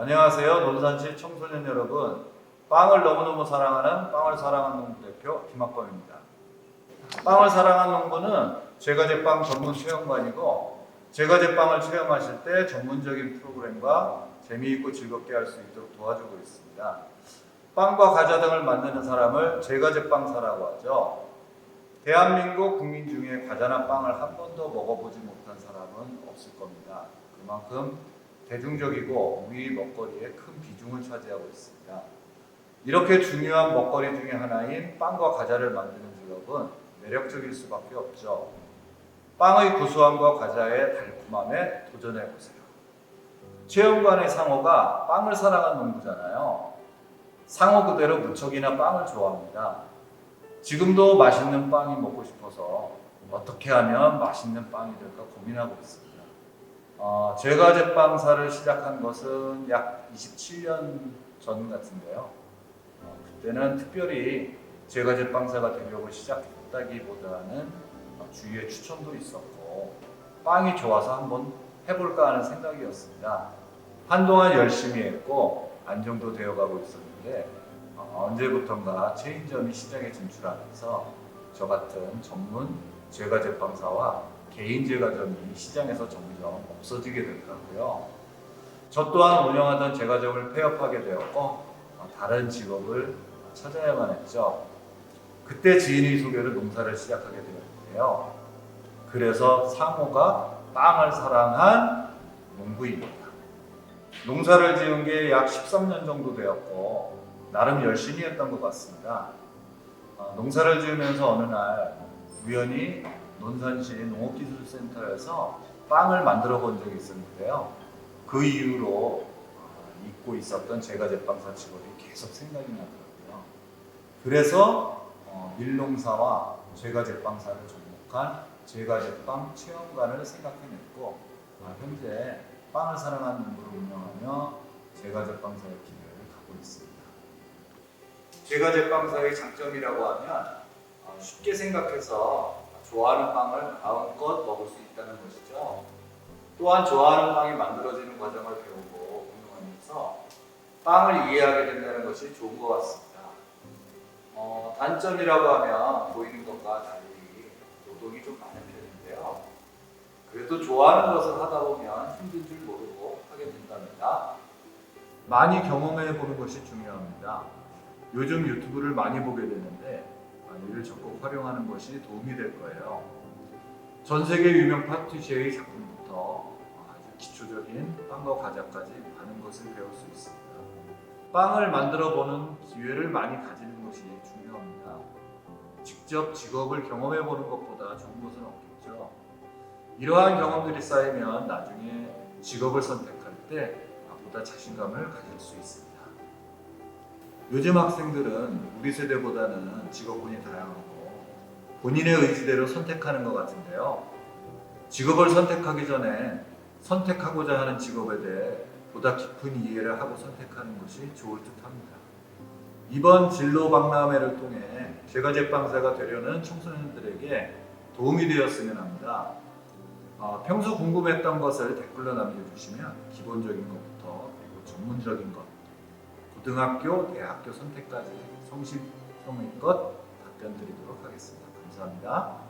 안녕하세요. 논산시 청소년 여러분. 빵을 너무너무 사랑하는 빵을 사랑하는 농부 대표 김학범입니다. 빵을 사랑하는 농부는 제과제빵 전문 체험관이고 제과제빵을 체험하실 때 전문적인 프로그램과 재미있고 즐겁게 할 수 있도록 도와주고 있습니다. 빵과 과자 등을 만드는 사람을 제과제빵사라고 하죠. 대한민국 국민 중에 과자나 빵을 한 번도 먹어보지 못한 사람은 없을 겁니다. 그만큼 대중적이고 우리 먹거리에 큰 비중을 차지하고 있습니다. 이렇게 중요한 먹거리 중에 하나인 빵과 과자를 만드는 직업은 매력적일 수밖에 없죠. 빵의 구수함과 과자의 달콤함에 도전해 보세요. 체험관의 상호가 빵을 사랑하는 농부잖아요. 상호 그대로 무척이나 빵을 좋아합니다. 지금도 맛있는 빵이 먹고 싶어서 어떻게 하면 맛있는 빵이 될까 고민하고 있습니다. 어, 제가 제빵사를 시작한 것은 약 27년 전 같은데요. 어, 그때는 특별히 제가 제빵사가 되려고 시작했다기보다는 어, 주위에 추천도 있었고 빵이 좋아서 한번 해볼까 하는 생각이었습니다. 한동안 열심히 했고 안정도 되어가고 있었는데 어, 언제부턴가 체인점이 시장에 진출하면서 저 같은 전문 제과 제빵사와 개인 제과점이 시장에서 점점 없어지게 되더라고요. 저 또한 운영하던 제과점을 폐업하게 되었고 어, 다른 직업을 찾아야만 했죠. 그때 지인의 소개로 농사를 시작하게 되었는데요. 그래서 상호가 빵을 사랑한 농부입니다. 농사를 지은 게 약 13년 정도 되었고 나름 열심히 했던 것 같습니다. 어, 농사를 지으면서 어느 날 우연히 논산시 농업기술센터에서 빵을 만들어 본 적이 있었는데요. 그 이후로 어, 잊고 있었던 제과 제빵사 직업이 계속 생각이 나더라고요. 그래서 어, 밀농사와 제과 제빵사를 접목한 제과 제빵 체험관을 생각해냈고 아, 현재 빵을 사랑하는 농부를 운영하며 제과 제빵사의 길을 가고 있습니다. 제과 제빵사의 장점이라고 하면 어, 쉽게 생각해서 좋아하는 빵을 마음껏 먹을 수 있다는 것이죠. 또한 좋아하는 빵이 만들어지는 과정을 배우고 운영하면서 빵을 이해하게 된다는 것이 좋은 것 같습니다. 어, 단점이라고 하면 보이는 것과 달리 노동이 좀 많은 편인데요. 그래도 좋아하는 것을 하다 보면 힘든 줄 모르고 하게 된답니다. 많이 경험해 보는 것이 중요합니다. 요즘 유튜브를 많이 보게 되는데 아, 이를 적극 활용하는 것이 도움이 될 거예요. 전 세계 유명 파티시에의 작품부터 아주 기초적인 빵과 과자까지 많은 것을 배울 수 있습니다. 빵을 만들어 보는 기회를 많이 가지는 것이 중요합니다. 직접 직업을 경험해 보는 것보다 좋은 것은 없겠죠. 이러한 경험들이 쌓이면 나중에 직업을 선택할 때 보다 자신감을 가질 수 있습니다. 요즘 학생들은 우리 세대보다는 직업군이 다양하고 본인의 의지대로 선택하는 것 같은데요. 직업을 선택하기 전에 선택하고자 하는 직업에 대해 보다 깊은 이해를 하고 선택하는 것이 좋을 듯 합니다. 이번 진로 박람회를 통해 제가 제빵사가 되려는 청소년들에게 도움이 되었으면 합니다. 어, 평소 궁금했던 것을 댓글로 남겨주시면 기본적인 것부터 그리고 전문적인 것, 고등학교, 대학교 선택까지 성실성의껏 답변 드리도록 하겠습니다. 감사합니다.